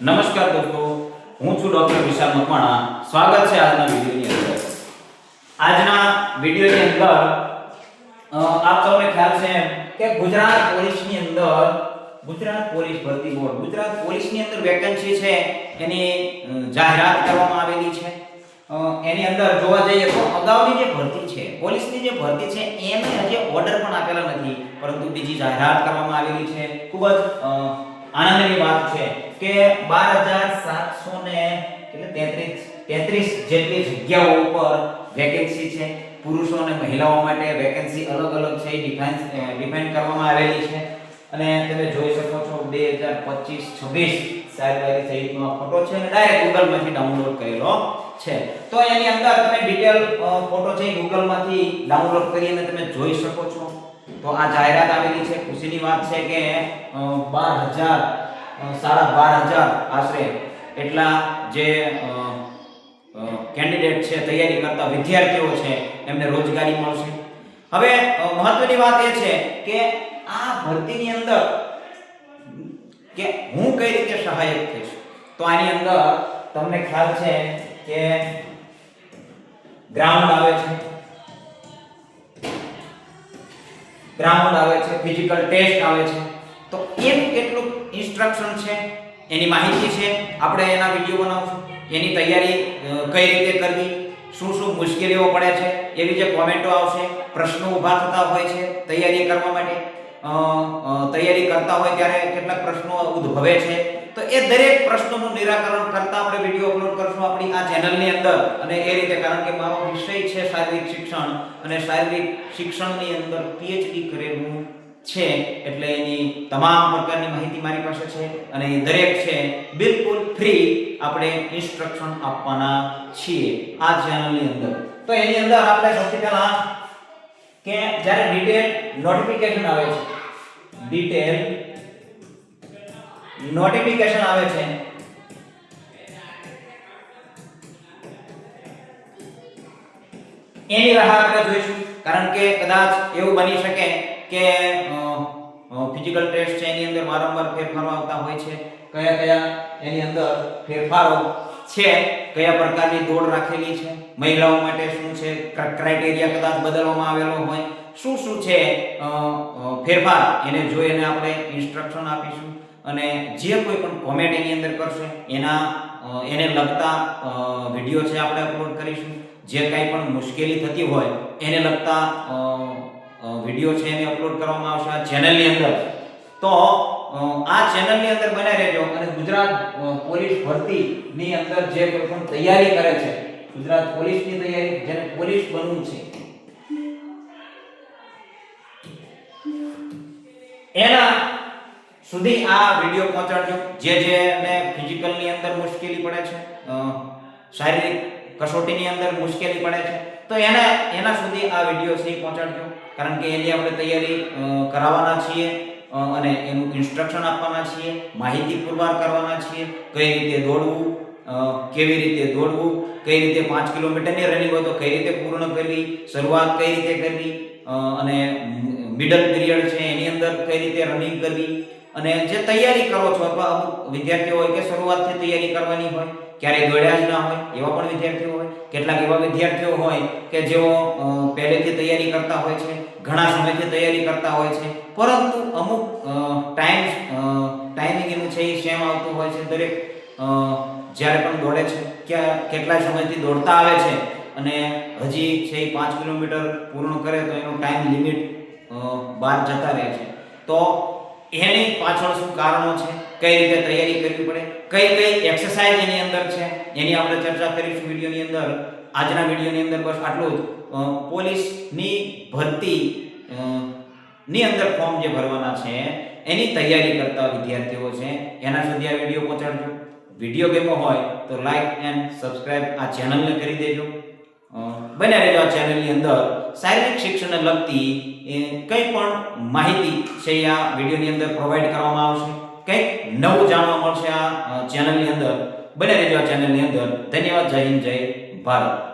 નમસ્કાર દોસ્તો, હું છું ડોક્ટર વિશાલ મકવાણા. સ્વાગત છે આજના વિડીયોની અંદર. આજના વિડીયોની અંદર આપ સૌને ખ્યાલ છે કે ગુજરાત પોલીસની અંદર, ગુજરાત પોલીસ ભરતી બોર્ડ, ગુજરાત પોલીસની અંદર વેકેન્સી છે એની જાહેરાત કરવામાં આવેલી છે. એની અંદર જોવા જઈએ તો અગાઉની જે ભરતી છે, પોલીસની જે ભરતી છે એને હજી ઓર્ડર પણ આપેલા નથી. પરંતુ બીજી જાહેરાત કરવામાં આવેલી છે. ખૂબ જ આનંદની વાત છે કે બાર હજાર સાતસો ને તેત્રીસ તેત્રીસ જેટલી જગ્યાઓ ઉપર વેકેન્સી છે. પુરુષો અને મહિલાઓ માટે વેકેન્સી અલગ અલગ છે. ડિફાઇન્સ ડિફાઇન કરવામાં આવેલી છે. અને તમે જોઈ શકો છો બે હજાર પચીસ છવ્વીસ સાહેબવારી સહિતનો ફોટો છે અને ડાયરેક્ટ ગૂગલમાંથી ડાઉનલોડ કરેલો છે. તો એની અંદર તમે ડિટેલ ફોટો છે ગૂગલમાંથી ડાઉનલોડ કરીને તમે જોઈ શકો છો. તો આ જાહેરાત આવેલી છે. ખુશીની વાત છે કે બાર હજાર સાડા બાર હજાર આશરે એટલા જે કેન્ડિડેટ છે, તૈયારી કરતા વિદ્યાર્થીઓ છે, એમને રોજગારી મળશે. હવે મહત્વની વાત એ છે કે આ ભરતીની અંદર કે હું કઈ રીતે સહાયક થઈશ તો આની અંદર તમને ખ્યાલ છે કે ગ્રાઉન્ડ આવે છે ગ્રાઉન્ડ આવે છે ફિઝિકલ ટેસ્ટ આવે છે. તો એમ કેટલું ઇન્સ્ટ્રક્શન છે, એની માહિતી છે, આપણે એના વીડિયો બનાવશું. એની તૈયારી કઈ રીતે કરવી, શું શું મુશ્કેલીઓ પડે છે, એવી જે કોમેન્ટો આવશે, પ્રશ્નો ઊભા થતા હોય છે તૈયારી કરવા માટે તૈયારી કરતા હોય ત્યારે કેટલાક પ્રશ્નો ઉદ્ભવે છે. તો એ દરેક પ્રશ્નોનું નિરાકરણ કરતા આપણે વીડિયો અપલોડ કરશું આપણી આ ચેનલની અંદર. અને એ રીતે, કારણ કે મારો વિષય છે શારીરિક શિક્ષણ, અને શારીરિક શિક્ષણની અંદર પીએચડી કરેલું છે, એટલે એની તમામ પ્રકારની માહિતી મારી પાસે છે. અને એ દરેક છે, બિલકુલ ફ્રી આપણે ઇન્સ્ટ્રક્શન આપવાના છીએ આ ચેનલની અંદર. તો એની અંદર આપણે સૌથી પહેલા કે જ્યારે ડિટેલ નોટિફિકેશન આવે છે ડિટેલ નોટિફિકેશન આવે છે, એની રાહ આપણે જોઈશું. કારણ કે કદાચ એવું બની શકે કે ફિઝિકલ ટેસ્ટ છે, એની અંદર વારંવાર ફેરફારો આવતા હોય છે. કયા કયા એની અંદર ફેરફારો છે, કયા પ્રકારની દોડ રાખેલી છે મહિલાઓ માટે શું છે? ક્રાઇટેરિયા કદાચ બદલવામાં આવેલો હોય. શું શું છે ફેરફાર? એને જોઈને આપણે ઇન્સ્ટ્રક્શન આપીશું. અને જે કોઈ પણ કોમેન્ટ એની અંદર કરશે, એના એને લગતા વીડિયો છે આપણે અપલોડ કરીશું. જે કાંઈ પણ મુશ્કેલી થતી હોય, એને લગતા વીડિયો છે એને અપલોડ કરવામાં આવશે આ ચેનલની અંદર. તો આ ચેનલની અંદર બનાવી રહેજો અને ગુજરાત પોલીસ ભરતીની અંદર જે કોઈ પણ તૈયારી કરે છે ગુજરાત પોલીસની તૈયારી જેને પોલીસ બનવું છે. એના સુધી આ વીડિયો પહોંચાડજો. જે જેને ફિઝિકલની અંદર મુશ્કેલી પડે છે શારીરિક કસોટીની અંદર મુશ્કેલી પડે છે, તો એના એના સુધી આ વીડિયો સહી પહોંચાડજો. કારણ કે એની આપણે તૈયારી કરાવવાના છીએ અને એનું ઇન્સ્ટ્રક્શન આપવાના છીએ, માહિતી પુરવાર કરવાના છીએ, કઈ રીતે દોડવું કેવી રીતે દોડવું, કઈ રીતે પાંચ કિલોમીટરની રનિંગ હોય તો કઈ રીતે પૂર્ણ કરવી, શરૂઆત કઈ રીતે કરવી અને મિડલ પીરિયડ છે એની અંદર કઈ રીતે રનિંગ કરવી, અને જે તૈયારી કરો છો અથવા અમુક વિદ્યાર્થીઓ હોય કે શરૂઆતથી તૈયારી કરવાની હોય, ક્યારેય દોડ્યા જ ના હોય, એવા પણ વિદ્યાર્થીઓ હોય, કેટલાક એવા વિદ્યાર્થીઓ હોય કે જેઓ પહેલેથી તૈયારી કરતા હોય છે, ઘણા સમયથી તૈયારી કરતા હોય છે, પરંતુ અમુક ટાઈમ ટાઈમિંગ એનું છે એ સેમ આવતું હોય છે, દરેક જ્યારે પણ દોડે છે કે કેટલા સમયથી દોડતા આવે છે અને હજી છે એ પાંચ કિલોમીટર પૂર્ણ કરે તો એનો ટાઈમ લિમિટ બહાર જતા રહે છે. તો એની પાછળ શું કારણો છે? કઈ રીતે તૈયારી કરવી પડે? કઈ કઈ એક્સરસાઇઝ એની અંદર છે? એની આપણે ચર્ચા કરીશું વિડીયોની અંદર. આજના વિડીયોની અંદર બસ આટલું જ. પોલીસની ભરતી ની અંદર ફોર્મ જે ભરવાના છે, એની તૈયારી કરતા વિદ્યાર્થીઓ છે, એના સુધી આ વીડિયો પહોંચાડજો. વીડિયો ગમ્યો હોય તો લાઈક એન્ડ સબસ્ક્રાઇબ આ ચેનલને કરી દેજો. બન્યા રહેજો આ ચેનલની અંદર. શારીરિક શિક્ષણને લગતી કંઈ પણ માહિતી છે આ વિડીયોની અંદર પ્રોવાઈડ કરવામાં આવશે. કંઈક નવું જાણવા મળશે આ ચેનલની અંદર. બન્યા રહેજો આ ચેનલની અંદર. ધન્યવાદ. જય હિન્દ, જય ભારત.